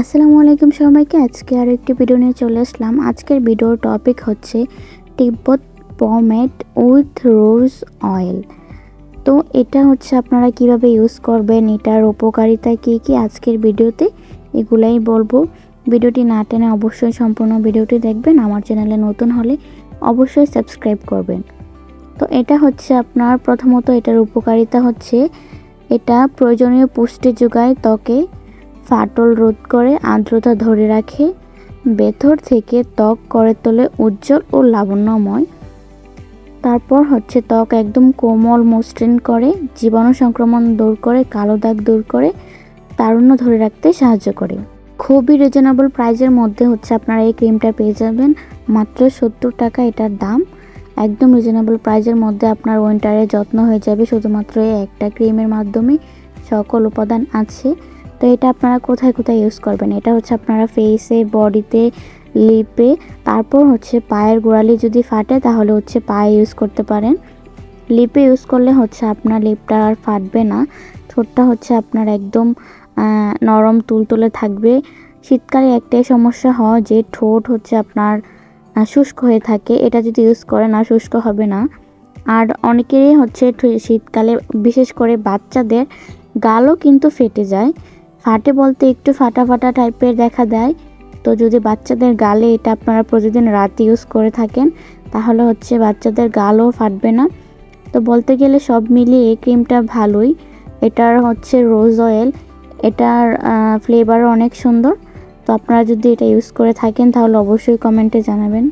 আসসালামু আলাইকুম সবাইকে। আজকে আর একটি ভিডিও নিয়ে চলে আসলাম। আজকের ভিডিওর টপিক হচ্ছে Tibet pomade with rose oil তো এটা হচ্ছে আপনারা কীভাবে ইউজ করবেন, এটার উপকারিতা কী কী আজকের ভিডিওতে এগুলাই বলব। ভিডিওটি না টেনে অবশ্যই সম্পূর্ণ ভিডিওটি দেখবেন। আমার চ্যানেলে নতুন হলে অবশ্যই সাবস্ক্রাইব করবেন। তো এটা হচ্ছে আপনার প্রথমত এটার উপকারিতা হচ্ছে, এটা প্রয়োজনীয় পুষ্টি যোগায় ত্বকে ফাটল রোধ করে আর্দ্রতা ধরে রাখে। ভেতর থেকে ত্বক করে তোলে উজ্জ্বল ও লাবণ্যময়। তারপর হচ্ছে ত্বক একদম কোমল মসৃণ করে, জীবাণু সংক্রমণ দূর করে, কালো দাগ দূর করে, তারুণ্য ধরে রাখতে সাহায্য করে। খুবই রিজনেবল প্রাইজের মধ্যে হচ্ছে আপনারা এই ক্রিমটা পেয়ে যাবেন। মাত্র সত্তর টাকা এটার দাম। একদম রিজনেবল প্রাইজের মধ্যে আপনার উইন্টারে যত্ন হয়ে যাবে। শুধুমাত্র এই একটা ক্রিমের মাধ্যমে সকল উপাদান আছে। তো এটা আপনারা কোথায় কোথায় ইউজ করবেন? এটা হচ্ছে আপনারা ফেসে বডিতে লিপে তারপর হচ্ছে পায়ের গোড়ালি যদি ফাটে তাহলে হচ্ছে পায়ে ইউজ করতে পারেন। লিপে ইউজ করলে হচ্ছে আপনার লিপটা আর ফাটবে না। ঠোঁটটা হচ্ছে আপনার একদম নরম তুলতুলে থাকবে। শীতকালে একটাই সমস্যা হয় যে ঠোঁট হচ্ছে আপনার শুষ্ক হয়ে থাকে। এটা যদি ইউজ করেন আর শুষ্ক হবে না। আর অনেকেরই হচ্ছে শীতকালে বিশেষ করে বাচ্চাদের গালও কিন্তু ফেটে যায়। ফাটে বলতে একটু ফাটা ফাটা টাইপের দেখা দেয়। তো যদি বাচ্চাদের গালে এটা আপনারা প্রতিদিন রাত ইউজ করে থাকেন, তাহলে হচ্ছে বাচ্চাদের গালও ফাটবে না। তো বলতে গেলে সব মিলিয়ে এই ক্রিমটা ভালোই। এটার হচ্ছে রোজ অয়েল এটার ফ্লেভারও অনেক সুন্দর। তো আপনারা যদি এটা ইউজ করে থাকেন, তাহলে অবশ্যই কমেন্টে জানাবেন।